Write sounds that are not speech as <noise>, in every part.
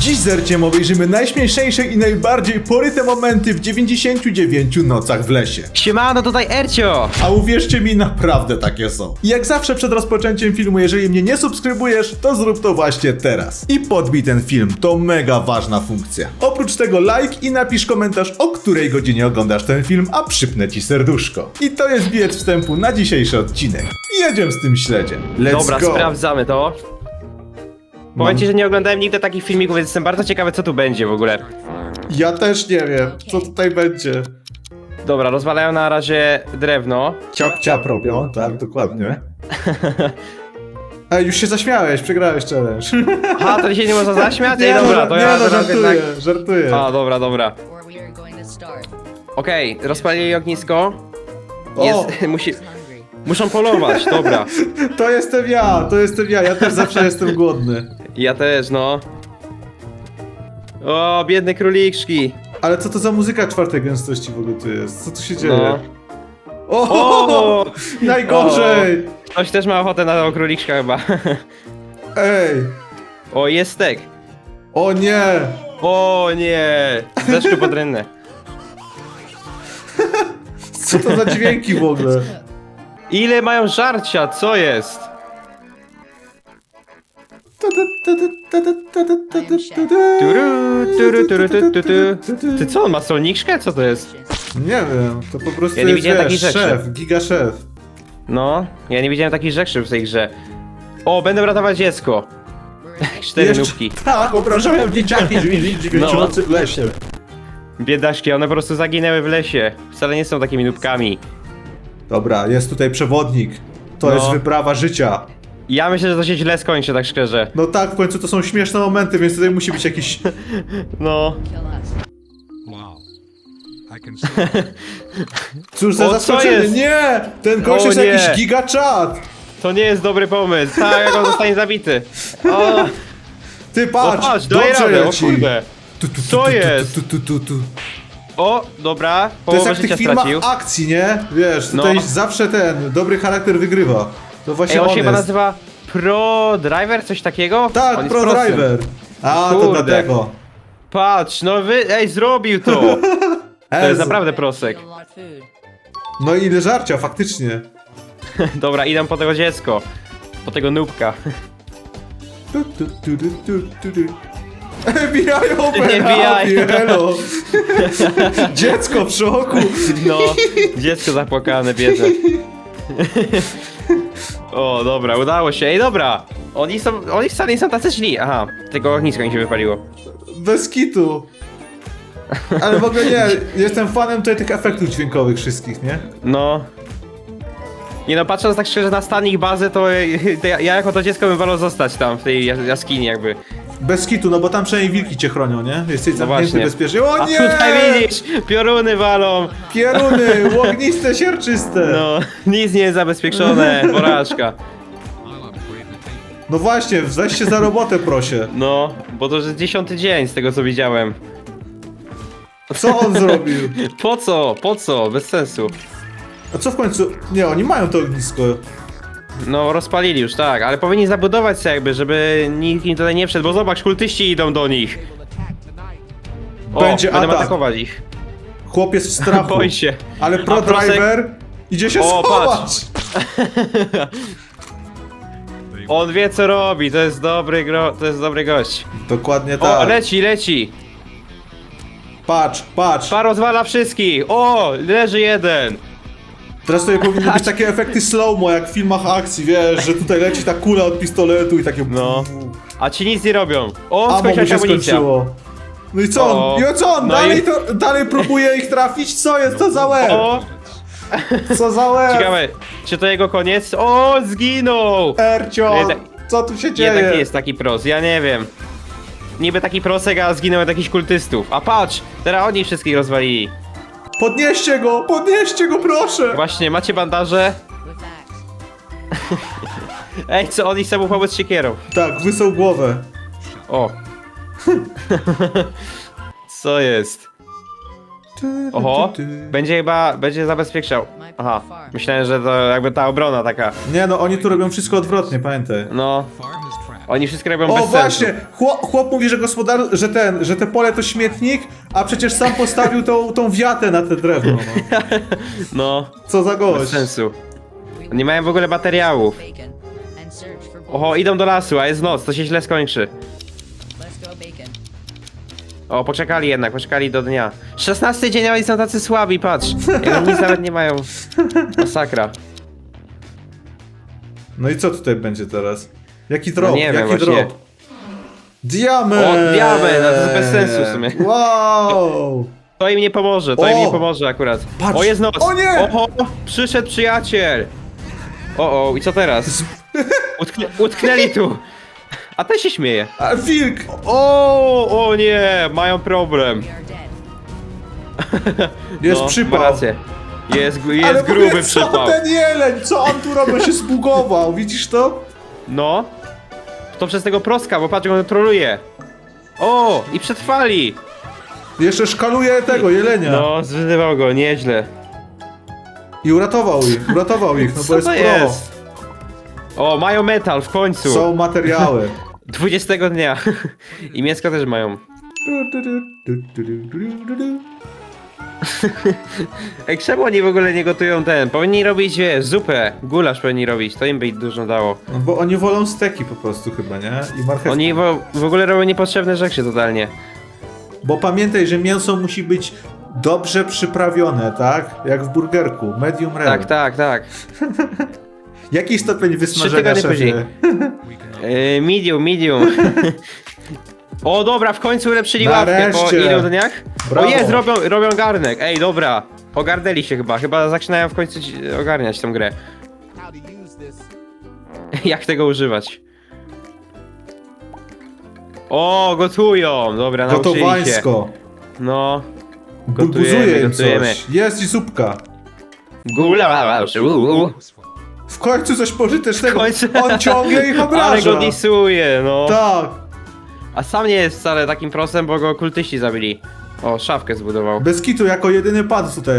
Dziś z Erciem obejrzymy najśmieszniejsze i najbardziej poryte momenty w 99 nocach w lesie. Siemano, tutaj Ercio! A uwierzcie mi, naprawdę takie są. I jak zawsze przed rozpoczęciem filmu, jeżeli mnie nie subskrybujesz, to zrób to właśnie teraz. I podbij ten film, to mega ważna funkcja. Oprócz tego like i napisz komentarz, o której godzinie oglądasz ten film, a przypnę ci serduszko. I to jest bilet wstępu na dzisiejszy odcinek. Jedziemy z tym śledziem. Let's Dobra, go! sprawdzamy to. Powiem ci, że nie oglądałem nigdy takich filmików, więc jestem bardzo ciekawy, co tu będzie w ogóle. Ja też nie wiem, co tutaj będzie. Dobra, rozwalają na razie drewno. Ciap ciap robią, tak, dokładnie. Ej, już się zaśmiałeś, przegrałeś challenge. <laughs> A, to się nie można zaśmiać? <laughs> Ej, no, dobra, to nie, ja no, teraz żartuję, jednak... żartuję. A, dobra, dobra. Or we are going to start. Okej, rozpalili ognisko. O! Jest, <laughs> musi, hungry? muszą polować, dobra. To jestem ja, to jestem ja, ja też zawsze jestem głodny. Ja też, no. O, biedne króliczki. Ale co to za muzyka czwartej gęstości w ogóle tu jest? Co tu się dzieje? No. O, O! <laughs> najgorzej! Ktoś też ma ochotę na tego króliczka chyba. <laughs> Ej, O, jest stek. o nie! O nie! Deszczu pod rynne. <laughs> Co to za dźwięki w ogóle? Ile mają żarcia? Co jest? Turu, turu, turu. Ty co, on ma solniczkę? Co to jest? Nie wiem, to po prostu Ja nie jest widziałem wiesz, takich rzeczy. szef, giga szef. No, ja nie widziałem takich rzeczy w tej grze. O, będę ratować dziecko. <laughs> Cztery Jeszcze- nóbki. Tak, obrażają dzieciaki dziewięcionocy w lesie. Biedaszki, one po prostu zaginęły w lesie. Wcale nie są takimi nóbkami. Dobra, jest tutaj przewodnik. To No. jest wyprawa życia. Ja myślę, że to się źle skończy, tak szczerze. No tak, w końcu to są śmieszne momenty, więc tutaj musi być jakiś... <laughs> No. Kill us. Wow. I can see <laughs> Cóż za O, co zaskoczenie! jest? Nie! Ten gość O, jest nie. jakiś gigachat! To nie jest dobry pomysł. Tak, jak on zostanie zabity. O, Ty o patrz! patrz, daje dobrze radę, o leci. kurde. Tu, tu, tu, Co tu, tu, jest? Tu, tu, tu, tu. O, dobra, To jest połowę jak w tych filmach stracił. akcji, nie? Wiesz, No. tutaj zawsze ten dobry charakter wygrywa. To właśnie Ej, on on się chyba jest. nazywa Pro Driver, coś takiego? On Tak, jest Pro. Driver. A, to Kurde. dlatego. Patrz, no wy, ej, zrobił to! <laughs> To jest naprawdę prosek. No i ile żarcia, faktycznie. <laughs> Dobra, idę po tego dziecko. Po tego nubka. Tu, tu, tu, tu, tu, tu, tu. FBI open FBI. hello. Dziecko w szoku. No, dziecko zapłakane, biedne. <laughs> O, dobra, udało się. Ej, dobra! Oni są, oni wcale nie są tacy źli. Aha, tego ogniska mi się wypaliło. Bez kitu. Ale w ogóle nie, jestem fanem tutaj tych efektów dźwiękowych wszystkich, nie? No. Nie no, patrząc tak szczerze na stan ich bazy, to, to ja, ja jako to dziecko bym wolał zostać tam, w tej jas- jaskini jakby. Bez kitu, no bo tam przynajmniej wilki cię chronią, nie? Jesteś No zamknięty właśnie. bezpiecznie. O A nie! tutaj widzisz, pioruny walą. Pieruny, łogniste, sierczyste. No. No, nic nie jest zabezpieczone, porażka. No właśnie, weź się za robotę, proszę. No, bo to już jest dziesiąty dzień z tego co widziałem. Co on zrobił? Po co? Po co? Bez sensu. A co w końcu? Nie, oni mają to ognisko. No, rozpalili już, tak, ale powinni zabudować się jakby, żeby nikt im tutaj nie wszedł, bo zobacz, kultyści idą do nich. O, Będzie będę atak. atakować ich. Chłopiec w <laughs> strachu. Boi się. Ale pro A prosek- driver idzie się O, schować. patrz. <laughs> On wie co robi, to jest dobry gro... to jest dobry gość. Dokładnie O, tak. leci, leci. Patrz, patrz. Pa rozwala wszystkich. O, leży jeden. Teraz tutaj powinny być takie efekty slow-mo, jak w filmach akcji, wiesz, że tutaj leci ta kula od pistoletu i takie... No. A ci nic nie robią. O, Amo mu skończyła się się amunicja. skończyło. No i co on? O, I co on? no dalej, i- to, dalej próbuje ich trafić? Co jest to za łeb? O, Co za łeb? ciekawe, czy to jego koniec? O, zginął. Ercio, Jednak- co tu się dzieje? Jednak nie jest taki pros, ja nie wiem. Niby taki prosek, a zginął od jakichś kultystów. A patrz, teraz oni wszystkich rozwalili. Podnieście go, podnieście go, proszę! Właśnie, macie bandaże? With axe. Ej, co, oni chcą mu pomóc siekierą. Tak, wysał głowę. O. <laughs> Co jest? Oho, będzie chyba, będzie zabezpieczał. Aha, myślałem, że to jakby ta obrona taka. Nie no, oni tu robią wszystko odwrotnie, pamiętaj. No. Oni wszystko robią O bez właśnie, sensu. chłop, chłop mówi, że gospodar, że ten, że te pole to śmietnik, a przecież sam postawił tą, tą wiatę na te drewno, no. <laughs> No, Co za bez gość. sensu. Nie mają w ogóle materiałów. Bacon. And search for Oho, idą do lasu, a jest noc, to się źle skończy. Let's go bacon. O, poczekali jednak, poczekali do dnia. 16 dzień, a oni są tacy słabi, patrz. Jak nic <laughs> nawet nie mają. Masakra. No i co tutaj będzie teraz? Jaki drop? No nie wiem Jaki właśnie. drop? Diament! O, diament, no to jest bez sensu w sumie. Wow! To im nie pomoże, to O! im nie pomoże akurat. Patrz. O, jest noc! O nie! Oho, przyszedł przyjaciel! O, o, i co teraz? <laughs> Utknę, utknęli tu! A ten się śmieje. A wilk! O, o nie, mają problem. <laughs> Jest no, przypał. Ma rację. Jest, gru- Ale jest ogóle gruby co przypał. ten jeleń? Co on tu robi? Się zbugował, widzisz to? No. To przez tego proska, bo patrz, jak on troluje. O, i przetrwali! Jeszcze szkaluje tego jelenia. No, zwyzywał go, nieźle. I uratował ich, uratował ich, no bo Co jest to pro. jest? O, mają metal w końcu. Są materiały. <laughs> 20 dnia. <laughs> I mięsko też mają. Ej, czemu oni w ogóle nie gotują ten? Powinni robić, wiesz, zupę, gulasz powinni robić, to im by dużo dało. No bo oni wolą steki po prostu chyba, nie? I marchewki. Oni w, w ogóle robią niepotrzebne rzeczy totalnie. Bo pamiętaj, że mięso musi być dobrze przyprawione, tak? Jak w burgerku, medium rare. Tak, tak, tak. <laughs> Jaki stopień wysmażenia, tygodnie szefie? później. <laughs> Yy, medium, medium. <laughs> o, dobra, w końcu ulepszyli ławkę po Nareszcie. ilu dniach? Brawo. O jest, robią, robią garnek. Ej, dobra. Ogarnęli się chyba, chyba zaczynają w końcu ci- ogarniać tę grę. <laughs> Jak tego używać? O, gotują! Dobra, nauczyli się. Gotowańsko. No. Im gotujemy. coś. Jest i zupka. Gula, W końcu coś pożytecznego. W końcu. On ciągle ich <laughs> Ale obraża. go disuje, no. Tak. A sam nie jest wcale takim prosem, bo go kultyści zabili. O, szafkę zbudował. Bez kitu jako jedyny padł tutaj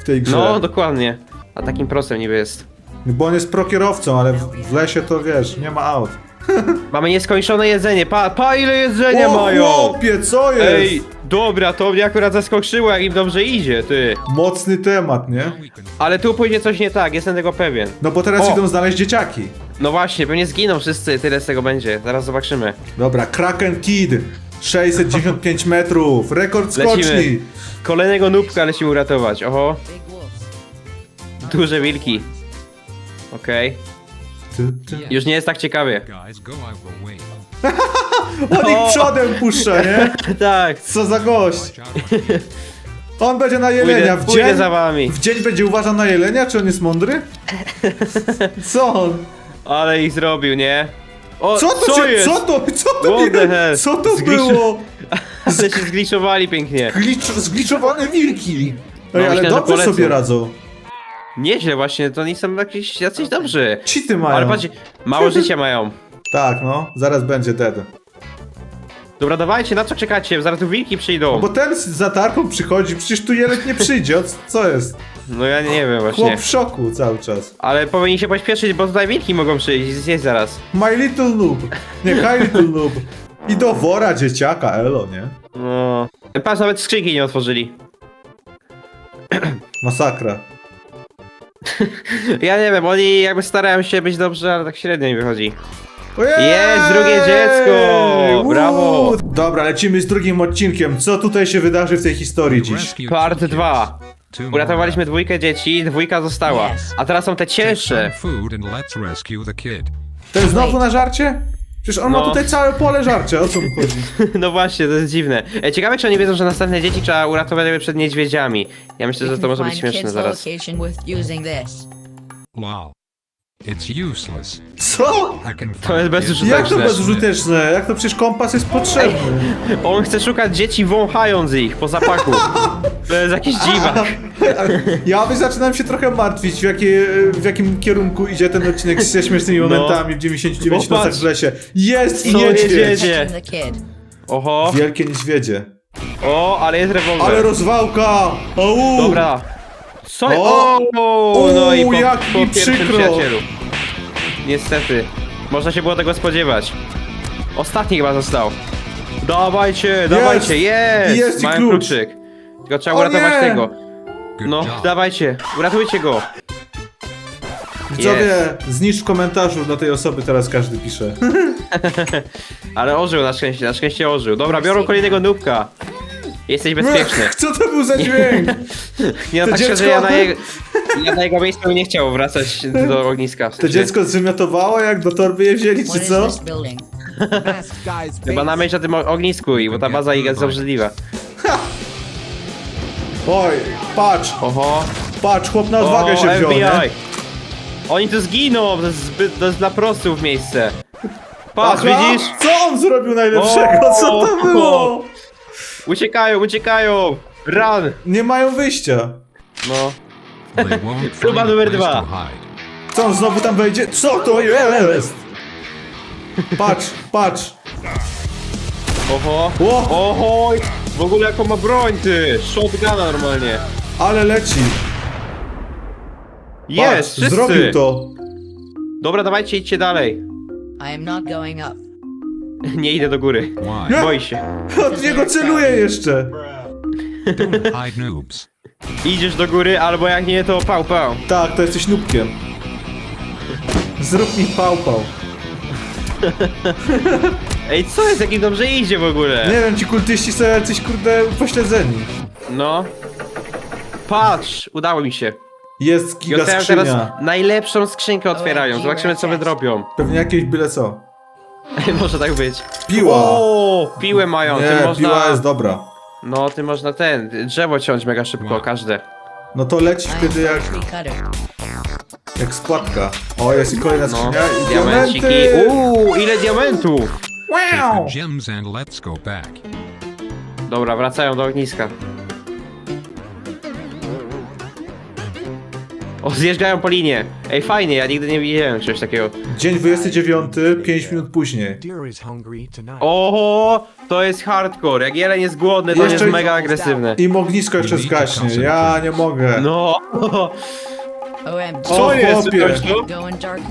w tej grze. No, dokładnie. A takim prosem niby jest. Bo on jest prokierowcą, ale w, w lesie to wiesz, nie ma aut. <laughs> Mamy nieskończone jedzenie. Pa, pa ile jedzenia o mają! chłopie, co jest? Ej, dobra, to mnie akurat zaskoczyło, jak im dobrze idzie, ty. Mocny temat, nie? Ale tu pójdzie coś nie tak, jestem tego pewien. No bo teraz O. idą znaleźć dzieciaki. No właśnie, pewnie zginą wszyscy, tyle z tego będzie. Zaraz zobaczymy. Dobra, Kraken Kid. 695 metrów, rekord skoczni. Lecimy. Kolejnego nubka lecimy uratować. Oho, duże wilki. Okej. Ty, ty. Już nie jest tak ciekawie. guys go out the way. On ich przodem puszcza, nie? <laughs> tak. Co za gość. Watch out for me. <laughs> On będzie na jelenia. Pójdę, W pójdę dzień, za wami. w dzień będzie uważał na jelenia, czy on jest mądry? <laughs> Co on? Ale ich zrobił, nie? O, Co to się, jest? co to, co to, What the nie, hell? co to było? <laughs> Ale się zgliczowali pięknie. Glicz, zgliczowane wilki. No, Ej, ale myślałem, że dobrze polecą. sobie radzą. Nieźle właśnie, to oni są jakieś jacyś dobrzy. Cheaty mają. Ale patrz, mało życia mają. Tak, no, zaraz będzie dead. Dobra, dawajcie, na co czekacie? Zaraz tu wilki przyjdą. Bo ten z latarką przychodzi, przecież tu jelek nie przyjdzie, o co jest? No ja nie wiem Chłop właśnie. w szoku cały czas. Ale powinni się pośpieszyć, bo tutaj wilki mogą przyjść i zjeść zaraz. My little noob. Nie, hi little noob. I do wora dzieciaka, elo, nie? No. Patrz, nawet skrzynki nie otworzyli. Masakra. <laughs> Ja nie wiem, oni jakby starają się być dobrze, ale tak średnio mi wychodzi. Ojej! Jest, drugie dziecko! Brawo! Dobra, lecimy z drugim odcinkiem. Co tutaj się wydarzy w tej historii dziś? Part two kids. 2. Uratowaliśmy dwójkę dzieci, dwójka została. A teraz są te cięższe. food and let's rescue the kid. Ten znowu na żarcie? Przecież on ma No. tutaj całe pole żarcia, o co mu chodzi? <laughs> No właśnie, to jest dziwne. E, ciekawe, czy oni wiedzą, że następne dzieci trzeba uratować jakby przed niedźwiedziami. Ja myślę, że to może być śmieszne zaraz. location with using this. Wow. It's useless. Co? I can To jest bezużyteczne. Jak to bezużyteczne? Jak to przecież kompas jest potrzebny? On chce szukać dzieci wąchając ich po zapachu. <laughs> To jest jakiś dziwak. <laughs> Ja by zaczynam się trochę martwić, w, jakie, w jakim kierunku idzie ten odcinek ze <laughs> śmiesznymi No. momentami w 99 Bo nocach patrz. w lesie. Jest i Co niedźwiedź! niedźwiedzie? Catching the kid. Oho, Wielkie niedźwiedzie. o, ale jest rewolwer. Ale rozwałka! Au! Dobra. Co? O! O, no i po, jak po mi pierwszym przykro. przyjacielu. Niestety. Można się było tego spodziewać. Ostatni chyba został. Dawajcie, dawajcie, jest! Jest i Mają klucz. kluczyk. Tylko trzeba O uratować nie! tego. No, dawajcie, uratujcie go. Widzowie, znicz w komentarzu dla tej osoby, teraz każdy pisze. <laughs> Ale ożył na szczęście, na szczęście ożył. Dobra, biorą kolejnego nubka. Jesteś bezpieczny. <laughs> Co to był za dźwięk? Nie no, To tak szczerze, dziecko- ja na, jego, ja na jego miejscu bym nie chciał wracać do ogniska. W To sensie, dziecko zwymiotowało, jak do torby je wzięli, What czy is co? this building? <laughs> Chyba na myśl o tym o- ognisku i bo ta baza jest obrzydliwa. Oj, patrz, Oho. patrz, chłop na odwagę o, się wziął, nie? Oni tu zginą, to jest, zbyt, to jest dla prostów miejsce. Patrz, Aha, widzisz? Co on zrobił najlepszego? Co to O! było? Uciekają, uciekają! Run! Nie mają wyjścia. No. They won't Próba find a numer place dwa. to hide. Co on znowu tam wejdzie? Co to jest? Patrz, patrz. Oho. Ło. Oho! W ogóle jaką ma broń ty! Shotguna normalnie. Ale leci. Jest! Wszyscy! zrobił to. Dobra, dawajcie, idźcie dalej. I am not going up. Nie idę do góry. Why? Boi się. Od niego celuje jeszcze. Hide noobs. Idziesz do góry, albo jak nie, to pał pał. Tak, to jesteś nubkiem. Zrób mi pał pał. <laughs> Ej, co jest? Jak im dobrze idzie w ogóle? Nie wiem, ci kultyści są jacyś kurde pośledzeni. No. Patrz, udało mi się. Jest I giga otwierają teraz skrzynia. najlepszą skrzynkę otwierają. Zobaczymy co wydrobią. Pewnie jakieś byle co. <laughs> Może tak być. Piła. O, piłę mają, Nie, ty można... piła jest dobra. No, ty można ten, drzewo ciąć mega szybko, każde. No to leci wtedy jak, tree cutter. jak składka. O, jest i kolejna No, skrzynia i diamenciki. diamenty! Uuu, ile diamentów! Wow! the gems and let's go back. Dobra, wracają do ogniska. O, zjeżdżają po linie. Ej, fajnie, ja nigdy nie widziałem czegoś takiego. Dzień 29, 5 minut później. Oho, to jest hardcore. Jak jeleń jest głodny, to Jeszcze- jest mega agresywny. I ognisko jeszcze zgaśnie. Ja nie mogę. No. OMG. O, Co jest? chłopie.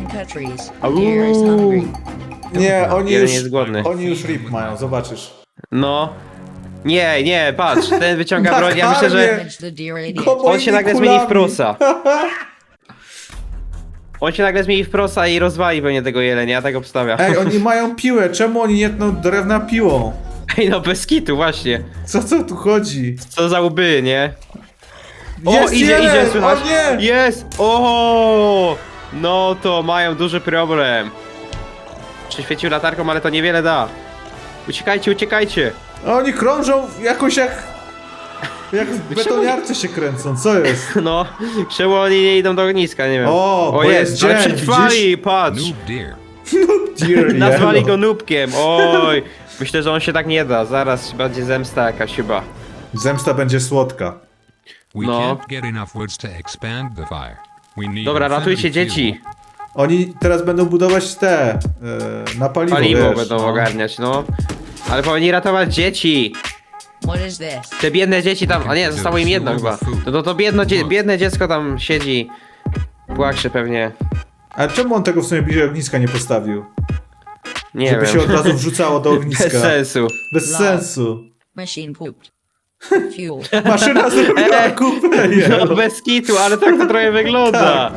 In countries. Deer is hungry. Nie, oni już, jest głodny. oni już rip mają, zobaczysz. No. Nie, nie, patrz, ten wyciąga broń, ja myślę, że Damage the deer idiot. Komu- on się nagle kulami. zmieni w prosa. <laughs> On się nagle zmieni w prosa i rozwali pewnie tego jelenia, ja tak obstawiam. Ej, oni <laughs> mają piłę, czemu oni nie tną drewna piłą? Ej, no bez kitu, właśnie. Co, co tu chodzi? Co za łby, nie? O, Jest idzie, jeleń! idzie, słychać? O nie! Jest! O! No to mają duży problem. Przyświecił latarką, ale to niewiele da. Uciekajcie, uciekajcie! A Oni krążą jakoś jak... Jak w betoniarce się kręcą, co jest? <laughs> No, czemu oni nie idą do ogniska, nie wiem. O, bo jest ale dzień, przetrwali, patrz! Noob deer. Dear <laughs> Nazwali yellow. go nubkiem, oj! Myślę, że on się tak nie da, zaraz będzie zemsta jakaś chyba. Zemsta będzie słodka. We No. can't get enough woods to expand the fire. We need Dobra, ratujcie fuel. dzieci. Oni teraz będą budować te... Yy, na paliwo, Paliwo wiesz, będą no. ogarniać, no. Ale powinni ratować dzieci. What is this? Te biedne dzieci tam, a nie, zostało im jedno chyba. No to to biedno, dzie biedne dziecko tam siedzi. Płacze pewnie. A czemu on tego w sumie bliżej ogniska nie postawił? Nie Żeby wiem. się od razu wrzucało do <laughs> ogniska. Bez sensu. Bez sensu. Machine pooped. Fuel. <laughs> Maszyna zrobiła kupę No bez kitu, ale tak to trochę wygląda.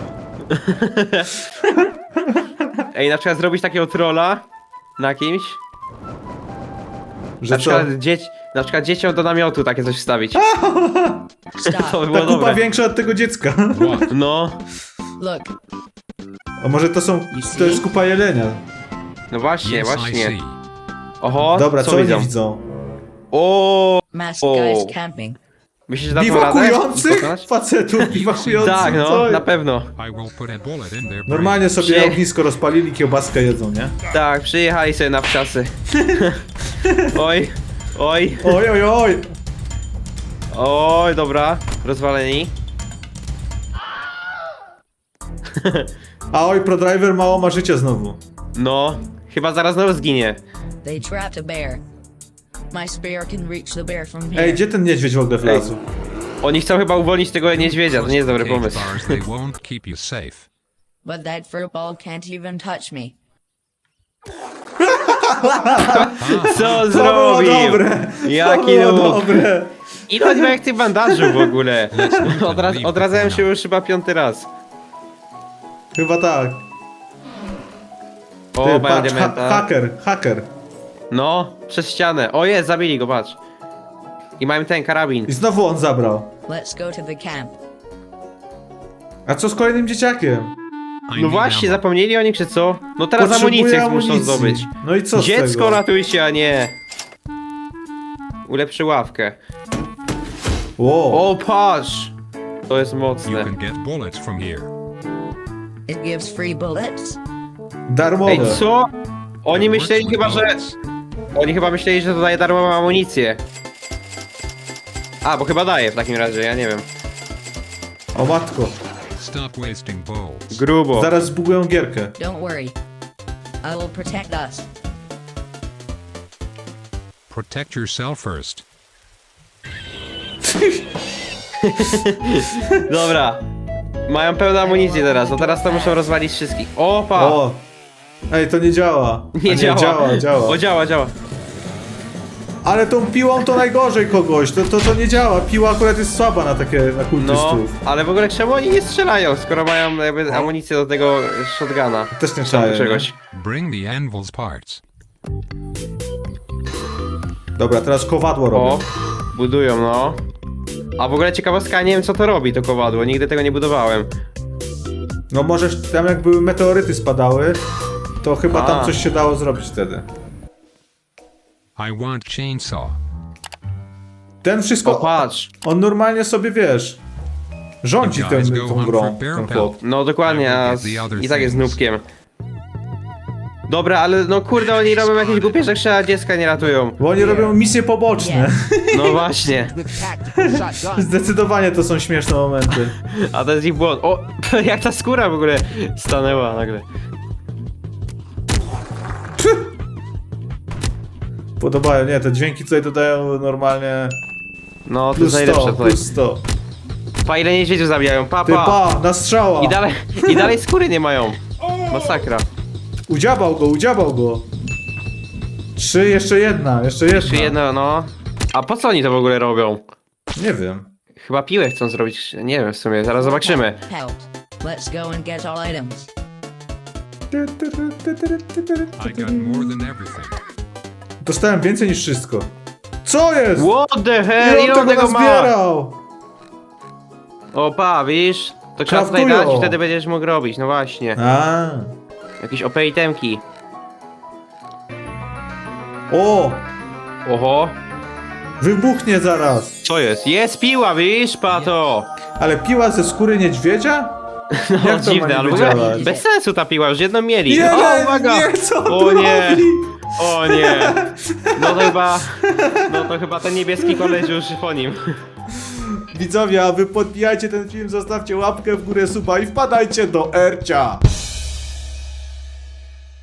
Ej, na przykład zrobić takiego trolla na kimś. Że Na co? przykład, dzieć, na przykład dzieciom do namiotu takie coś wstawić. <laughs> To Stop. by Ta było kupa dobre. większa od tego dziecka. No, Look. A może to są... To jest kupa jelenia. no właśnie, Yes, I właśnie. see. Oho, Dobra, co, co, widzą? oni widzą? O, Masked O. guys camping. myślisz, że dadzą radę? Biwakujących pokonać? facetów, biwakujących. Tak, co? no, na pewno. I will put a bullet in their Normalnie sobie Przy- ognisko rozpalili, kiełbaskę jedzą, nie? Tak, przyjechali sobie na wczasy. <laughs> Oj, oj, Oj, oj, oj! oj, dobra, rozwaleni. A oj, ProDriver mało ma życia znowu. No, chyba zaraz znowu zginie. They trapped a bear. My spear can reach the bear from here. Ej, gdzie ten niedźwiedź w ogóle wlazł? Oni chcą chyba uwolnić tego niedźwiedzia, to nie jest dobry pomysł. bars, they won't keep you safe. But that fur ball can't even touch me. Co To było zrobił? dobre! Jaki to było nóg. dobre! Ile jak tych bandażów w ogóle? <laughs> Odra odradzałem się już chyba piąty raz. Chyba tak. O, Ty, mają patrz, ha diamenta. haker, haker. No, przez ścianę. O jest, zabili go, patrz. I mają ten karabin. I znowu on zabrał. Let's go to the camp. A co z kolejnym dzieciakiem? No właśnie, zapomnieli o nich czy co? No teraz amunicję muszą amunicji. zdobyć. No i co z Dziecko tego? ratuj się, a nie. Ulepszy ławkę. Wow. O, patrz! To jest You mocne. can get bullets from here. It gives free bullets. Darmowe. Ej, co? Oni myśleli chyba, że... Oni chyba myśleli, że to daje darmową amunicję. A, bo chyba daje w takim razie, ja nie wiem. O matko. Stop wasting bullets. Grubo. Zaraz zbugują gierkę. Don't worry. I will protect us. Protect yourself first. <laughs> Dobra. Mają pełną amunicję teraz, no teraz to muszą rozwalić wszystkich. O, pa! O! Ej, to nie działa. A nie, działa. działa, działa. O, działa, działa. Ale tą piłą to najgorzej kogoś. To, to, to nie działa. Piła akurat jest słaba na takie, na No, kultystów. ale w ogóle czemu oni nie strzelają, skoro mają jakby amunicję do tego shotguna? Też nie Czy trzeba. do czegoś. Bring the anvil's parts. Dobra, teraz kowadło robię. O, budują, no. A w ogóle ciekawostka, nie wiem co to robi to kowadło, nigdy tego nie budowałem. No możesz, tam jak były meteoryty spadały, to chyba A. tam coś się dało zrobić wtedy. I want chainsaw. Ten O, wszystko, patrz. on normalnie sobie, wiesz, rządzi go tą grą, ten chłop. No dokładnie, a z, I tak jest nubkiem. Dobra, ale no kurde, oni robią jakieś głupie rzeczy, a dziecka nie ratują. Bo oni robią misje poboczne. <laughs> No właśnie. with tactical shotgun. Zdecydowanie to są śmieszne momenty. A to jest ich błąd. O, <laughs> jak ta skóra w ogóle stanęła nagle. Podobają, nie, te dźwięki tutaj dodają normalnie No, to plus jest 100, najlepsze tutaj. plus 100. Pa, ile niedźwiedziów zabijają, pa, Ty pa. pa, na strzała! I dalej, I dalej skóry nie mają. Masakra. Udziabał go, udziabał go. Trzy, jeszcze jedna, jeszcze jedna. Jeszcze jedno, no. A po co oni to w ogóle robią? Nie wiem. Chyba piłę chcą zrobić, nie wiem w sumie, zaraz zobaczymy. Help. Let's go and get all items. I got more than everything. Dostałem więcej niż wszystko. Co jest? What the hell, Ile on tego ma? nazbierał? O pa, widzisz? To trzeba tutaj dać i wtedy będziesz mógł robić, no właśnie. A. Jakieś OP itemki. O! Oho. Wybuchnie zaraz. Co jest? Jest piła, widzisz, pato! Ale piła ze skóry niedźwiedzia? <laughs> No Jak to ma dziwne, nie ale w ogóle bez sensu ta piła, już jedną mieli. Nie, o, uwaga! nie, co on o tu nie! robi? O nie! No to chyba... No to chyba ten niebieski koleś już po nim. Widzowie, a wy podbijajcie ten film, zostawcie łapkę w górę, suba i wpadajcie do Ercia.